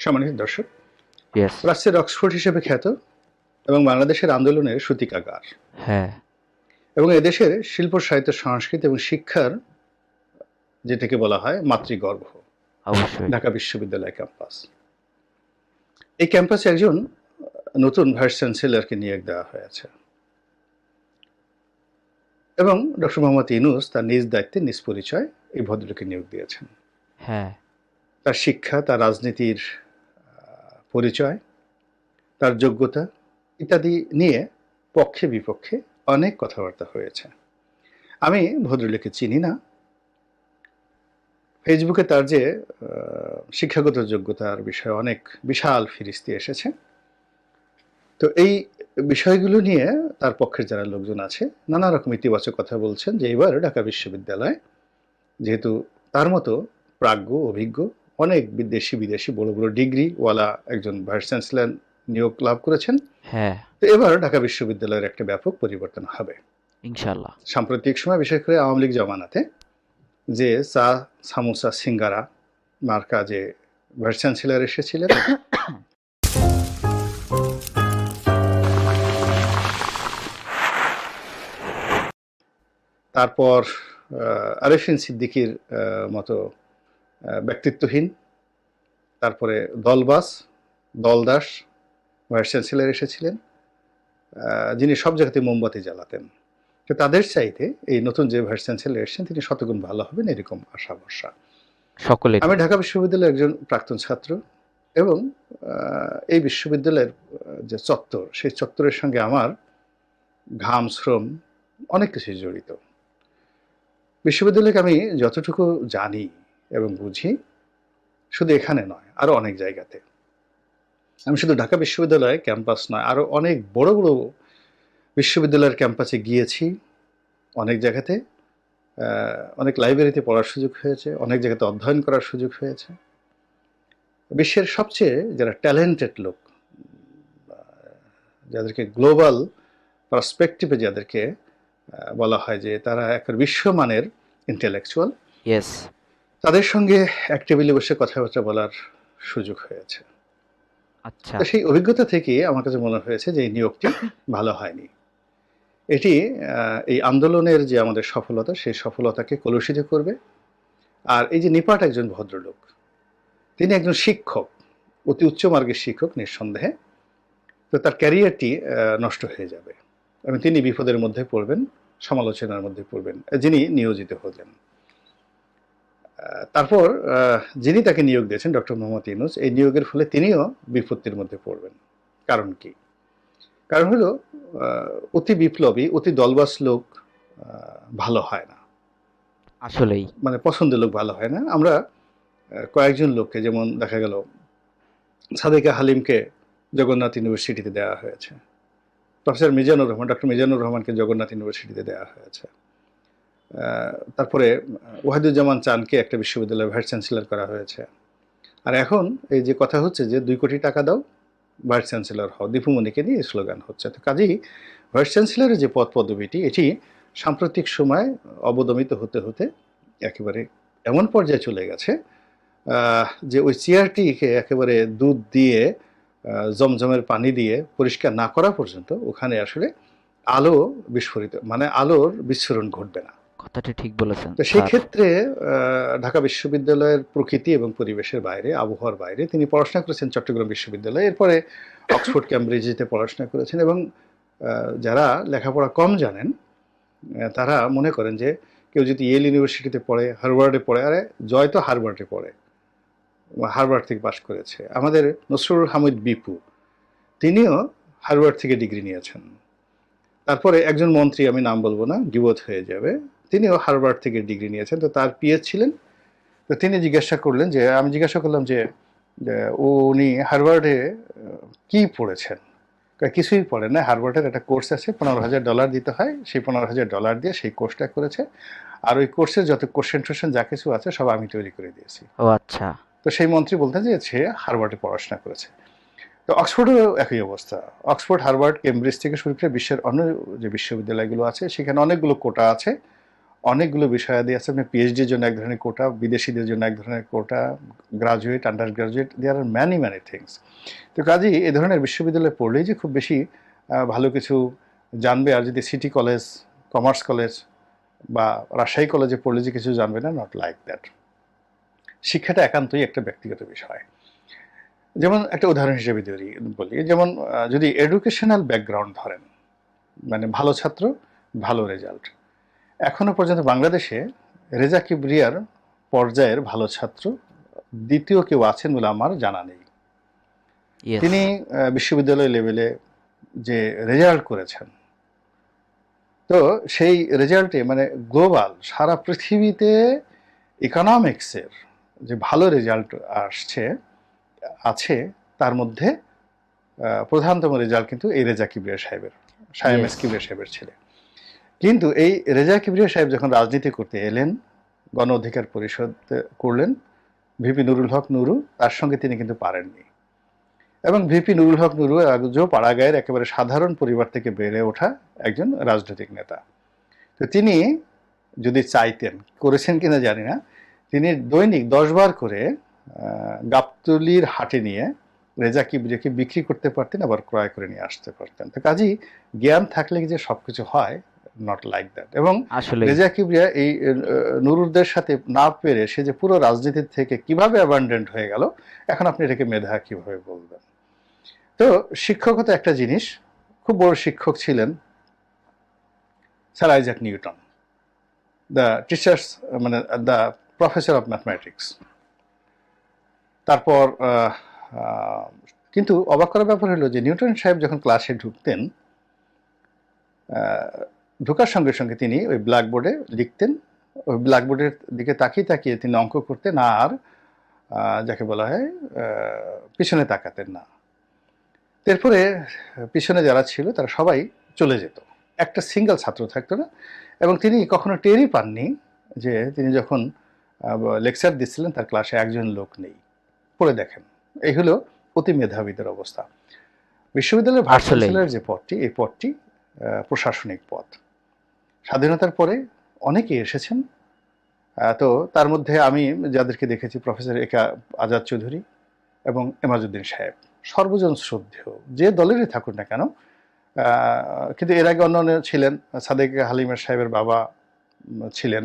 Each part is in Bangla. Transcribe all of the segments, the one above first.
সম্মানিত দর্শক প্রাচ্যের অক্সফোর্ড হিসেবে খ্যাত এবং বাংলাদেশের আন্দোলনের সূতিকাগার। হ্যাঁ। এবং এদেশের শিল্প সাহিত্য সংস্কৃতি এবং শিক্ষার যেটাকে বলা হয় মাতৃগর্ভ। অবশ্যই। ঢাকা বিশ্ববিদ্যালয় ক্যাম্পাস। এই ক্যাম্পাসে একজন নতুন ভাইস চ্যান্সেলরকে নিয়োগ দেওয়া হয়েছে। এবং ডক্টর মোহাম্মদ ইনুস তার নিজ দায়িত্বে নিজ পরিচয় এই ভদ্রলোকে নিয়োগ দিয়েছেন। হ্যাঁ। তার শিক্ষা তার রাজনীতির পরিচয়, তার যোগ্যতা ইত্যাদি নিয়ে পক্ষে বিপক্ষে অনেক কথাবার্তা হয়েছে। আমি ভদ্রলোককে চিনি না। ফেসবুকে তার যে শিক্ষাগত যোগ্যতার বিষয়ে অনেক বিশাল ফিরিস্তি এসেছে। তো এই বিষয়গুলো নিয়ে তার পক্ষের যারা লোকজন আছে, নানা রকম ইতিবাচক কথা বলছেন যে, এবার ঢাকা বিশ্ববিদ্যালয় যেহেতু তার মতো প্রাজ্ঞ, অভিজ্ঞ অনেক বিদেশি বিদেশি বড় বড় ডিগ্রিওয়ালা একজন ভাইস চ্যান্সেলর নিয়োগ লাভ করেছেন। হ্যাঁ। তো এবার ঢাকা বিশ্ববিদ্যালয়ের একটা ব্যাপক পরিবর্তন হবে। ইনশাল্লাহ সাম্প্রতিক সময় বিশেষ করে আওয়ামী লীগ জমানাতে যে চা সামোসা সিঙ্গারা মার্কা যে ভাইস চ্যান্সেলর এসেছিলেন। তারপর আরেফিন সিদ্দিকির মতো ব্যক্তিত্বহীন। তারপরে দলবাস দলদাস ভাইস চ্যান্সেলর এসেছিলেন যিনি সব জায়গাতে মোমবাতি জ্বালাতেন। তো তাদের চাইতে এই নতুন যে ভাইস চ্যান্সেলর এসেছেন তিনি শতগুণ ভালো হবেন এরকম আশা ভরসা সকলে আমি ঢাকা বিশ্ববিদ্যালয়ের একজন প্রাক্তন ছাত্র এবং এই বিশ্ববিদ্যালয়ের যে চত্বর সেই চত্বরের সঙ্গে আমার ঘাম শ্রম অনেক কিছু জড়িত। বিশ্ববিদ্যালয়কে আমি যতটুকু জানি এবং বুঝি শুধু এখানে নয় আরও অনেক জায়গাতে। আমি শুধু ঢাকা বিশ্ববিদ্যালয় ক্যাম্পাস নয় আরও অনেক বড় বড় বিশ্ববিদ্যালয়ের ক্যাম্পাসে গিয়েছি। অনেক জায়গাতে অনেক লাইব্রেরিতে পড়ার সুযোগ হয়েছে, অনেক জায়গাতে অধ্যয়ন করার সুযোগ হয়েছে। বিশ্বের সবচেয়ে যারা ট্যালেন্টেড লোক যাদেরকে গ্লোবাল পার্সপেক্টিভে যাদেরকে বলা হয় যে তারা এক বিশ্বমানের ইন্টেলেকচুয়াল ইয়েস তাদের সঙ্গে এক টেবিলে বসে কথাবার্তা বলার সুযোগ হয়েছে। আচ্ছা। সেই অভিজ্ঞতা থেকে আমার কাছে মনে হয়েছে যে এই নিয়োগটি ভালো হয়নি। এটি এই আন্দোলনের যে আমাদের সফলতা সেই সফলতাকে কলুষিত করবে। আর এই যে নিপাট একজন ভদ্রলোক তিনি একজন শিক্ষক অতি উচ্চ মার্গের শিক্ষক নিঃসন্দেহে তো তার ক্যারিয়ারটি নষ্ট হয়ে যাবে। এবং তিনি বিপদের মধ্যে পড়বেন সমালোচনার মধ্যে পড়বেন যিনি নিয়োজিত হলেন। তারপর যিনি তাকে নিয়োগ দিয়েছেন ডক্টর মোহাম্মদ ইউনুস এই নিয়োগের ফলে তিনিও বিপত্তির মধ্যে পড়বেন। কারণ কি? কারণ হলো অতি বিপ্লবী অতি দলবাস লোক ভালো হয় না। আসলেই। মানে পছন্দের লোক ভালো হয় না। আমরা কয়েকজন লোককে যেমন দেখা গেল সাদেকা হালিমকে জগন্নাথ ইউনিভার্সিটিতে দেওয়া হয়েছে। প্রফেসর মিজানুর রহমান ডক্টর মিজানুর রহমানকে জগন্নাথ ইউনিভার্সিটিতে দেওয়া হয়েছে। তারপরে ওয়াহিদুজ্জামান চানকে একটা বিশ্ববিদ্যালয়ে ভাইস চ্যান্সেলর করা হয়েছে। আর এখন এই যে কথা হচ্ছে যে দুই কোটি টাকা দাও, ভাইস চ্যান্সেলর হও দীপুমণিকে নিয়ে স্লোগান হচ্ছে। তো কাজেই ভাইস চ্যান্সেলরের যে পদ পদবিটি, এটি সাম্প্রতিক সময় অবদমিত হতে হতে একেবারে এমন পর্যায়ে চলে গেছে যে ওই চেয়ারটিকে একেবারে দুধ দিয়ে জমজমের পানি দিয়ে পরিষ্কার না করা পর্যন্ত ওখানে আসলে আলো বিস্ফোরিত মানে আলোর বিস্ফোরণ ঘটবে না। কথাটা ঠিক বলেছেন। তো সেই ক্ষেত্রে ঢাকা বিশ্ববিদ্যালয়ের প্রকৃতি এবং পরিবেশের বাইরে আবহাওয়ার বাইরে তিনি পড়াশোনা করেছেন চট্টগ্রাম বিশ্ববিদ্যালয়ে। এরপরে অক্সফোর্ড ক্যামব্রিজেতে পড়াশোনা করেছেন এবং যারা লেখাপড়া কম জানেন তারা মনে করেন যে কেউ যদি ইয়েল ইউনিভার্সিটিতে পড়ে হারভার্ডে পড়ে আরে জয় তো হারভার্ডে পড়ে হারভার্ড থেকে পাশ করেছে। আমাদের নসরুল হামিদ বিপু তিনিও হারভার্ড থেকে ডিগ্রি নিয়েছেন। তারপরে একজন মন্ত্রী আমি নাম বলব না গিবোধ হয়ে যাবে তিনিও হারভার্ড থেকে ডিগ্রি নিয়েছেন তো তার পিএস ছিলেন। তো তিনি জিজ্ঞাসা করলেন যে আমি জিজ্ঞাসা করলাম যে উনি হারভার্ডে কি পড়েছেন? কিছুই পড়েন না হারভার্ডের একটা কোর্স আছে পনেরো হাজার ডলার দিতে হয় সেই পনেরো হাজার ডলার দিয়ে সেই কোর্সটা করেছে। আর ওই কোর্সের যত কোশ্চেন টোশ্চেন যা কিছু আছে সব আমি তৈরি করে দিয়েছি। ও আচ্ছা। তো সেই মন্ত্রী বলতেন যে সে হারভার্ডে পড়াশোনা করেছে। তো অক্সফোর্ডেও একই অবস্থা। অক্সফোর্ড হারভার্ড কেমব্রিজ থেকে শুরু করে বিশ্বের অন্য যে বিশ্ববিদ্যালয়গুলো আছে সেখানে অনেকগুলো কোটা আছে। অনেকগুলো বিষয়াদি আছে। আপনি পিএইচডির জন্য এক ধরনের কোটা বিদেশিদের জন্য এক ধরনের quota graduate under graduate there are many many things তো কাজেই এ ধরনের বিশ্ববিদ্যালয়ে পড়লেই যে খুব বেশি ভালো কিছু জানবে। আর যদি সিটি কলেজ কমার্স কলেজ বা রাজশাহী কলেজে পড়লে যে কিছু জানবে না নট লাইক দ্যাট শিক্ষাটা একান্তই একটা ব্যক্তিগত বিষয়। যেমন একটা উদাহরণ হিসেবে ধরি বলি, যেমন যদি এডুকেশনাল ব্যাকগ্রাউন্ড ধরেন মানে ভালো ছাত্র, ভালো রেজাল্ট এখনও পর্যন্ত বাংলাদেশে রেজা কিবরিয়ার পর্যায়ের ভালো ছাত্র দ্বিতীয় কেউ আছেন বলে আমার জানা নেই। তিনি বিশ্ববিদ্যালয় লেভেলে যে রেজাল্ট করেছেন তো সেই রেজাল্টে মানে গ্লোবাল সারা পৃথিবীতে ইকোনমিক্সের যে ভালো রেজাল্ট আসছে আছে তার মধ্যে প্রধানতম রেজাল্ট কিন্তু এই রেজা কিবরিয়া সাহেবের সায়েম এস কিবরিয়া সাহেবের ছেলে। কিন্তু এই রেজা কিবরিয়া সাহেব যখন রাজনীতি করতে এলেন, গণ অধিকার পরিষদ করলেন, ভিপি নুরুল হক নুরু, তার সঙ্গে তিনি কিন্তু পারেননি। এবং ভিপি নুরুল হক নুরু একজন পাড়াগাঁয়ের একেবারে সাধারণ পরিবার থেকে বেড়ে ওঠা একজন রাজনৈতিক নেতা। তো তিনি যদি চাইতেন, করেছেন কিনা জানি না, তিনি দৈনিক দশবার করে গাবতলির হাটে নিয়ে রেজা কিবরিয়াকে বিক্রি করতে পারতেন, আবার ক্রয় করে নিয়ে আসতে পারতেন। তো কাজেই জ্ঞান থাকলে যে সব কিছু হয় নট লাইক দ্যাট এবং রেজা কিবরিয়া এই নুরুরদের সাথে না পেরে সে যে পুরো রাজনীতির থেকে কীভাবে অ্যাবান্ডেন্ট হয়ে গেল এখন আপনি এটাকে মেধা কীভাবে বলবেন? তো শিক্ষকতা একটা জিনিস খুব বড় শিক্ষক ছিলেন sir Isaac Newton the teachers মানে দ্য প্রফেসর অফ ম্যাথমেটিক্স তারপর কিন্তু অবাক করার ব্যাপার হলো যে নিউটন সাহেব যখন ক্লাসে ঢুকতেন ঢোকার সঙ্গে সঙ্গে তিনি ওই ব্ল্যাকবোর্ডে লিখতেন ওই ব্ল্যাকবোর্ডের দিকে তাকিয়ে তাকিয়ে তিনি অঙ্ক করতেন আর যাকে বলা হয় পিছনে তাকাতেন না। এরপরে পিছনে যারা ছিল তারা সবাই চলে যেত। একটা সিঙ্গেল ছাত্র থাকতো না এবং তিনি কখনো টেরই পাননি যে তিনি যখন লেকচার দিচ্ছিলেন তার ক্লাসে একজন লোক নেই। পড়ে দেখেন। এই হলো অতি মেধাবীদের অবস্থা। বিশ্ববিদ্যালয়ের। চ্যান্সেলরের যে পদটি এই পদটি প্রশাসনিক পদ স্বাধীনতার পরে অনেকেই এসেছেন। তো তার মধ্যে আমি যাদেরকে দেখেছি, প্রফেসর একা আজাদ চৌধুরী এবং এমাজুদ্দিন সাহেব। সর্বজন শ্রদ্ধেয়, যে দলেরই থাকুন না কেন কিন্তু এর আগে অন্য ছিলেন, সাদেক হালিমের সাহেবের বাবা ছিলেন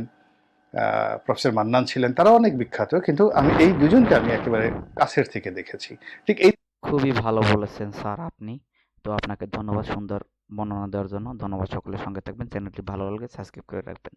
প্রফেসর মান্নান ছিলেন তারা অনেক বিখ্যাত, কিন্তু আমি এই দুজনকে আমি একেবারে কাছের থেকে দেখেছি। ঠিক এই খুবই ভালো বলেছেন স্যার আপনি। তো আপনাকে ধন্যবাদ সুন্দর বর্ণনা দেওয়ার জন্য ধন্যবাদ সকলের সঙ্গে থাকবেন। চ্যানেলটি ভালো লাগলে সাবস্ক্রাইব করে রাখবেন।